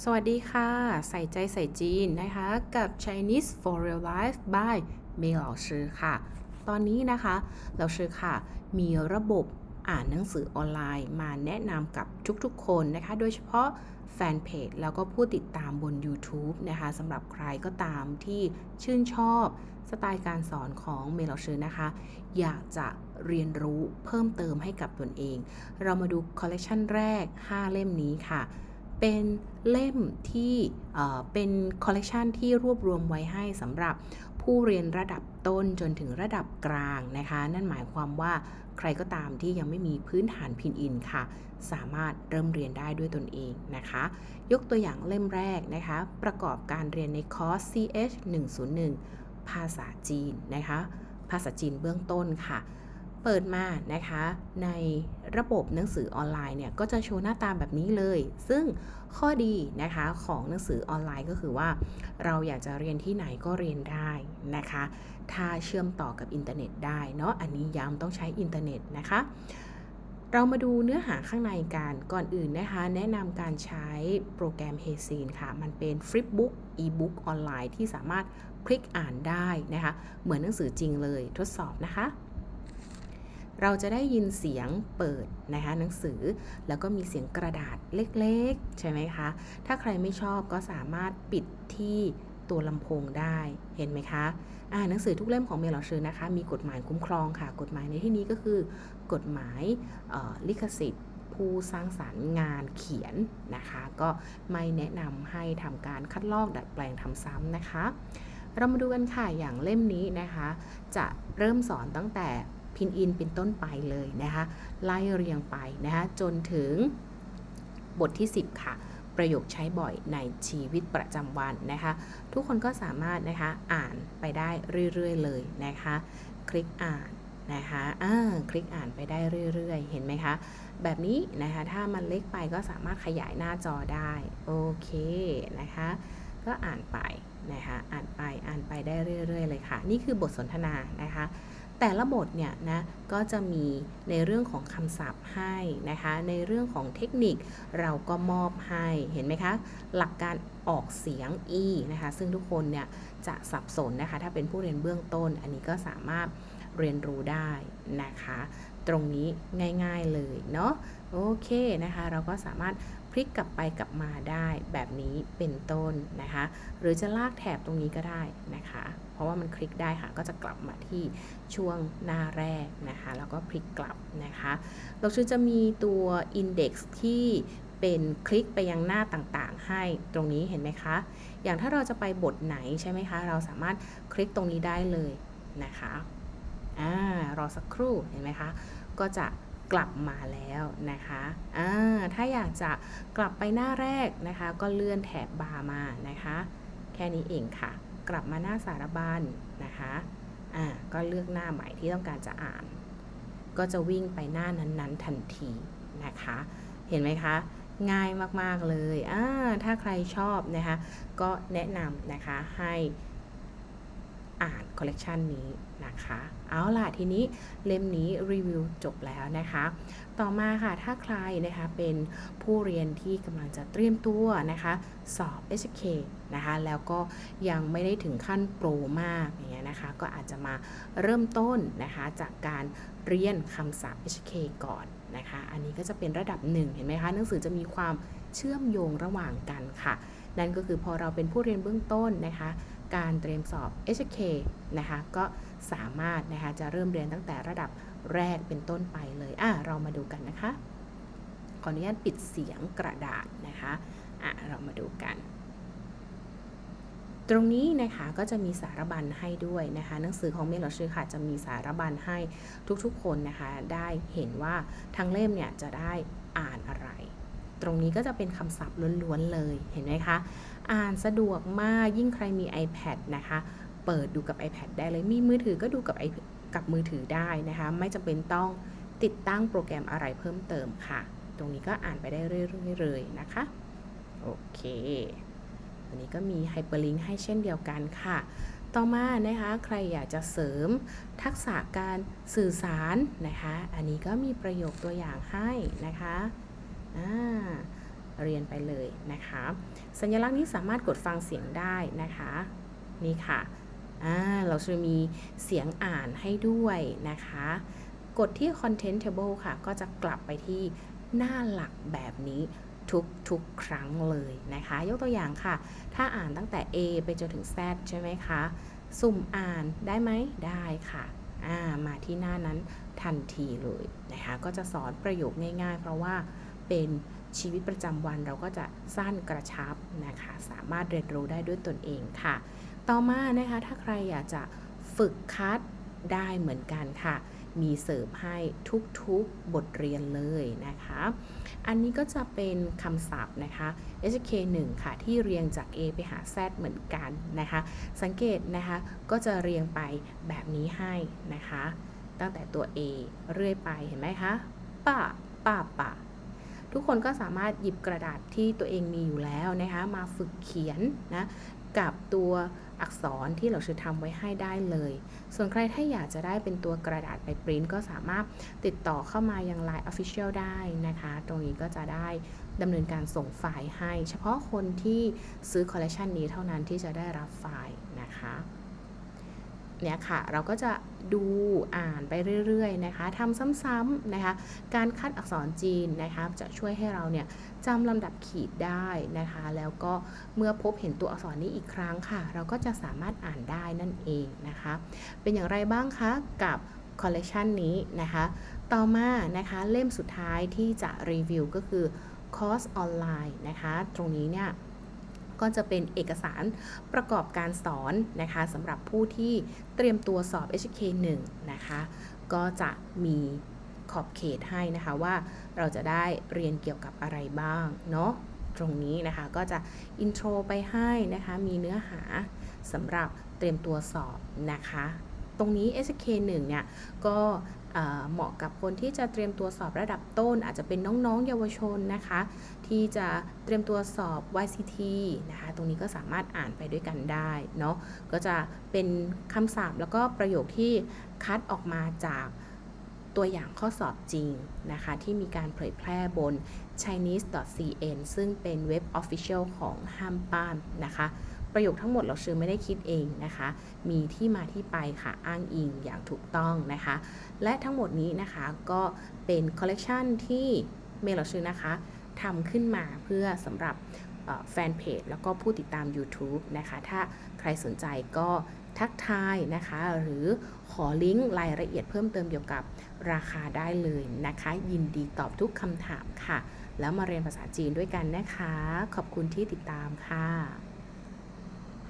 สวัสดีค่ะ ใส่ใจใส่จีนนะคะ กับ Chinese for Real Life by เมย์เหลาชื่อค่ะ ตอนนี้นะคะเหลาชื่อค่ะ มีระบบอ่านหนังสือออนไลน์มาแนะนำกับทุกๆคนนะคะ โดยเฉพาะแฟนเพจแล้วก็ผู้ติดตามบน YouTube นะคะสำหรับใครก็ตามที่ชื่นชอบสไตล์การสอนของเมย์เหล่าชื่อนะคะ อยากจะเรียนรู้เพิ่มเติมให้กับตนเอง เรามาดูคอลเลกชันแรก 5 เล่มนี้ค่ะ เป็นเล่มที่เป็นคอลเลกชันที่รวบรวมไว้ให้สำหรับผู้เรียนระดับต้นจนถึงระดับกลางนะคะ นั่นหมายความว่าใครก็ตามที่ยังไม่มีพื้นฐานพินอินค่ะ สามารถเริ่มเรียนได้ด้วยตนเองนะคะ ยกตัวอย่างเล่มแรกนะคะ ประกอบการเรียนในคอร์ส CH 101ภาษาจีนนะคะ ภาษาจีนเบื้องต้นค่ะ เปิดมานะคะใน ระบบหนังสือออนไลน์เนี่ยก็จะโชว์หน้าตาแบบนี้เลย ซึ่งข้อดีนะคะของหนังสือออนไลน์ก็คือว่า เราอยากจะเรียนที่ไหนก็เรียนได้นะคะ ถ้าเชื่อมต่อกับอินเทอร์เน็ตได้เนาะอันนี้ย้ำต้องใช้อินเทอร์เน็ตนะคะเรามาดูเนื้อหาข้างในกันก่อนอื่นนะคะ แนะนำการใช้โปรแกรม h e z i n ค่ะ มันเป็น Flipbook e-book ออนไลน์ที่สามารถคลิกอ่านได้นะคะ เหมือนหนังสือจริงเลยทดสอบนะคะ เราจะได้ยินเสียงเปิดนะคะหนังสือ แล้วก็มีเสียงกระดาษเล็กๆ ใช่ไหมคะ ถ้าใครไม่ชอบก็สามารถปิดที่ตัวลำโพงได้เห็นไหมคะอ่าหนังสือทุกเล่มของเมลล์เชอร์นะคะ มีกฎหมายคุ้มครองค่ะ กฎหมายในที่นี้ก็คือ กฎหมายลิขสิทธิ์ผู้สร้างสารรค์งานเขียนนะคะ ก็ไม่แนะนำให้ทำการคัดลอกดัดแปลงทำซ้ำนะคะ เรามาดูกันค่ะอย่างเล่มนี้นะคะ จะเริ่มสอนตั้งแต่ พินอินเป็นต้นไปเลยนะคะไล่เรียงไปนะคะจนถึงบทที่ 10 ค่ะ ประโยคใช้บ่อยในชีวิตประจำวันนะคะ ทุกคนก็สามารถนะคะอ่านไปได้เรื่อยๆ เลยนะคะ คลิกอ่านนะคะอ่าคลิกอ่านไปได้เรื่อยๆ เห็นไหมคะ แบบนี้นะคะ ถ้ามันเล็กไปก็สามารถขยายหน้าจอได้ โอเคนะคะ ก็อ่านไปนะคะ อ่านไป อ่านไปได้เรื่อยๆ เลยค่ะ นี่คือบทสนทนานะคะ แต่ละบทเนี่ยนะก็จะมีในเรื่องของคำศัพท์ให้นะคะ ในเรื่องของเทคนิคเราก็มอบให้เห็นไหมคะ หลักการออกเสียง e นะคะ ซึ่งทุกคนเนี่ยจะสับสนนะคะ ถ้าเป็นผู้เรียนเบื้องต้น อันนี้ก็สามารถเรียนรู้ได้นะคะ ตรงนี้ง่ายๆเลยเนาะโอเคนะคะ เราก็สามารถ พลิกกลับไปกลับมาได้แบบนี้เป็นต้นนะคะ หรือจะลากแถบตรงนี้ก็ได้นะคะ เพราะว่ามันคลิกได้ค่ะ ก็จะกลับมาที่ช่วงหน้าแรกนะคะ แล้วก็พลิกกลับนะคะ เราชื่อจะมีตัว index ที่เป็นคลิกไปยังหน้าต่างๆ ให้ตรงนี้เห็นไหมคะ อย่างถ้าเราจะไปบทไหนใช่ไหมคะ เราสามารถคลิกตรงนี้ได้เลยนะคะอ่ารอสักครู่เห็นไหมคะ ก็จะ กลับมาแล้วนะคะอ่าถ้าอยากจะกลับไปหน้าแรกนะคะ ก็เลื่อนแถบบาร์มานะคะ แค่นี้เองค่ะ กลับมาหน้าสารบัญนะคะอ่าก็เลือกหน้าใหม่ที่ต้องการจะอ่าน ก็จะวิ่งไปหน้านั้นๆทันทีนะคะ เห็นไหมคะ ง่ายมากๆเลยอ่าถ้าใครชอบนะคะ ก็แนะนำนะคะให้ อ่านคอลเลกชันนี้นะคะ เอาล่ะทีนี้เล่มนี้รีวิวจบแล้วนะคะ ต่อมาค่ะถ้าใครนะคะเป็นผู้เรียนที่กำลังจะเตรียมตัวนะคะสอบ HK นะคะแล้วก็ยังไม่ได้ถึงขั้นโปรมากอย่างเงี้ยนะคะก็อาจจะมาเริ่มต้นนะคะจากการเรียนคำศัพท์ HK ก่อนนะคะอันนี้ก็จะเป็นระดับหนึ่งเห็นไหมคะหนังสือจะมีความเชื่อมโยงระหว่างกันค่ะ นั่นก็คือพอเราเป็นผู้เรียนเบื้องต้นนะคะ การเตรียมสอบ HK นะคะก็สามารถนะคะจะเริ่มเรียนตั้งแต่ระดับแรกเป็นต้นไปเลยอะเรามาดูกันนะคะ ขออนุญาตปิดเสียงกระดาษนะคะอะเรามาดูกันตรงนี้นะคะก็จะมีสารบัญให้ด้วยนะคะหนังสือของเมลชื่อค่ะจะมีสารบัญให้ทุกๆคนนะคะได้เห็นว่าทั้งเล่มเนี่ยจะได้อ่านอะไร ตรงนี้ก็จะเป็นคำศัพท์ล้วนๆเลยเห็นไหมคะอ่านสะดวกมากยิ่งใครมี iPad นะคะ เปิดดูกับ iPad ได้เลยมีมือถือก็ดูกับกับมือถือได้นะคะ ไม่จำเป็นต้องติดตั้งโปรแกรมอะไรเพิ่มเติมค่ะ ตรงนี้ก็อ่านไปได้เรื่อยๆเลยนะคะ โอเคอันนี้ก็มีไฮเปอร์ลิงก์ให้เช่นเดียวกันค่ะ ต่อมานะคะ ใครอยากจะเสริมทักษะการสื่อสารนะคะ อันนี้ก็มีประโยคตัวอย่างให้นะคะอ่า เรียนไปเลยนะคะ สัญลักษณ์นี้สามารถกดฟังเสียงได้นะคะ นี่ค่ะเราจะมีเสียงอ่านให้ด้วยนะคะ กดที่ content table ค่ะ ก็จะกลับไปที่หน้าหลักแบบนี้ทุกทุกครั้งเลยนะคะ ยกตัวอย่างค่ะ ถ้าอ่านตั้งแต่ A ไปจนถึง Z ใช่ไหมคะ สุ่มอ่านได้ไหมได้ค่ะามาที่หน้านั้นทันทีเลยนะคะ ก็จะสอนประโยคง่ายๆ เพราะว่าเป็น ชีวิตประจำวันเราก็จะสั้นกระชับนะคะ สามารถเรียนรู้ได้ด้วยตนเองค่ะ ต่อมานะคะถ้าใครอยากจะฝึกคัดได้เหมือนกันค่ะ มีเสิร์ฟให้ทุกๆบทเรียนเลยนะคะ อันนี้ก็จะเป็นคำศัพท์นะคะ HK1 ค่ะที่เรียงจาก A ไปหา Z เหมือนกันนะคะ สังเกตนะคะก็จะเรียงไปแบบนี้ให้นะคะ ตั้งแต่ตัว A เรื่อยไปเห็นไหมคะป้าป้าป้า ทุกคนก็สามารถหยิบกระดาษที่ตัวเองมีอยู่แล้วนะคะมาฝึกเขียนนะกับตัวอักษรที่เราชื่อทำไว้ให้ได้เลย ส่วนใครถ้าอยากจะได้เป็นตัวกระดาษไปปริ้นก็สามารถติดต่อเข้ามายัง Line Official ได้นะคะ ตรงนี้ก็จะได้ดำเนินการส่งไฟล์ให้ เฉพาะคนที่ซื้อคอลเลคชันนี้เท่านั้นที่จะได้รับไฟล์นะคะ เนี่ยค่ะเราก็จะดูอ่านไปเรื่อยๆนะคะทำซ้ำๆนะคะ การคัดอักษรจีนนะคะจะช่วยให้เราเนี่ยจำลำดับขีดได้นะคะ แล้วก็เมื่อพบเห็นตัวอักษรนี้อีกครั้งค่ะ เราก็จะสามารถอ่านได้นั่นเองนะคะ เป็นอย่างไรบ้างคะกับคอลเลกชันนี้นะคะ ต่อมานะคะเล่มสุดท้ายที่จะรีวิวก็คือคอร์สออนไลน์นะคะ ตรงนี้เนี่ย ก็จะเป็นเอกสารประกอบการสอนนะคะสำหรับผู้ที่เตรียมตัวสอบ HK1 นะคะ ก็จะมีขอบเขตให้นะคะว่าเราจะได้เรียนเกี่ยวกับอะไรบ้างเนาะตรงนี้นะคะก็จะอินโทรไปให้นะคะ มีเนื้อหาสำหรับเตรียมตัวสอบนะคะ ตรงนี้ SK1 เนี่ยก็เหมาะกับคนที่จะเตรียมตัวสอบระดับต้น อาจจะเป็นน้องๆ เยาวชนนะคะ ที่จะเตรียมตัวสอบ YCT นะคะ ตรงนี้ก็สามารถอ่านไปด้วยกันได้เนาะก็จะเป็นคำศัพท์แล้วก็ประโยคที่คัดออกมาจากตัวอย่างข้อสอบจริงนะคะ ที่มีการเผยแพร่บน chinese.cn ซึ่งเป็นเว็บ Official ของห้ามป้านนะคะ ประโยคทั้งหมดเราชื่อไม่ได้คิดเองนะคะ มีที่มาที่ไปค่ะอ้างอิงอย่างถูกต้องนะคะ และทั้งหมดนี้นะคะก็เป็นคอลเลกชันที่เมลเราชื่อนะคะทำขึ้นมาเพื่อสำหรับแฟนเพจแล้วก็ผู้ติดตาม YouTube นะคะ ถ้าใครสนใจก็ทักทายนะคะ หรือขอลิงก์รายละเอียดเพิ่มเติมเกี่ยวกับราคาได้เลยนะคะ ยินดีตอบทุกคำถามค่ะ แล้วมาเรียนภาษาจีนด้วยกันนะคะ ขอบคุณที่ติดตามค่ะ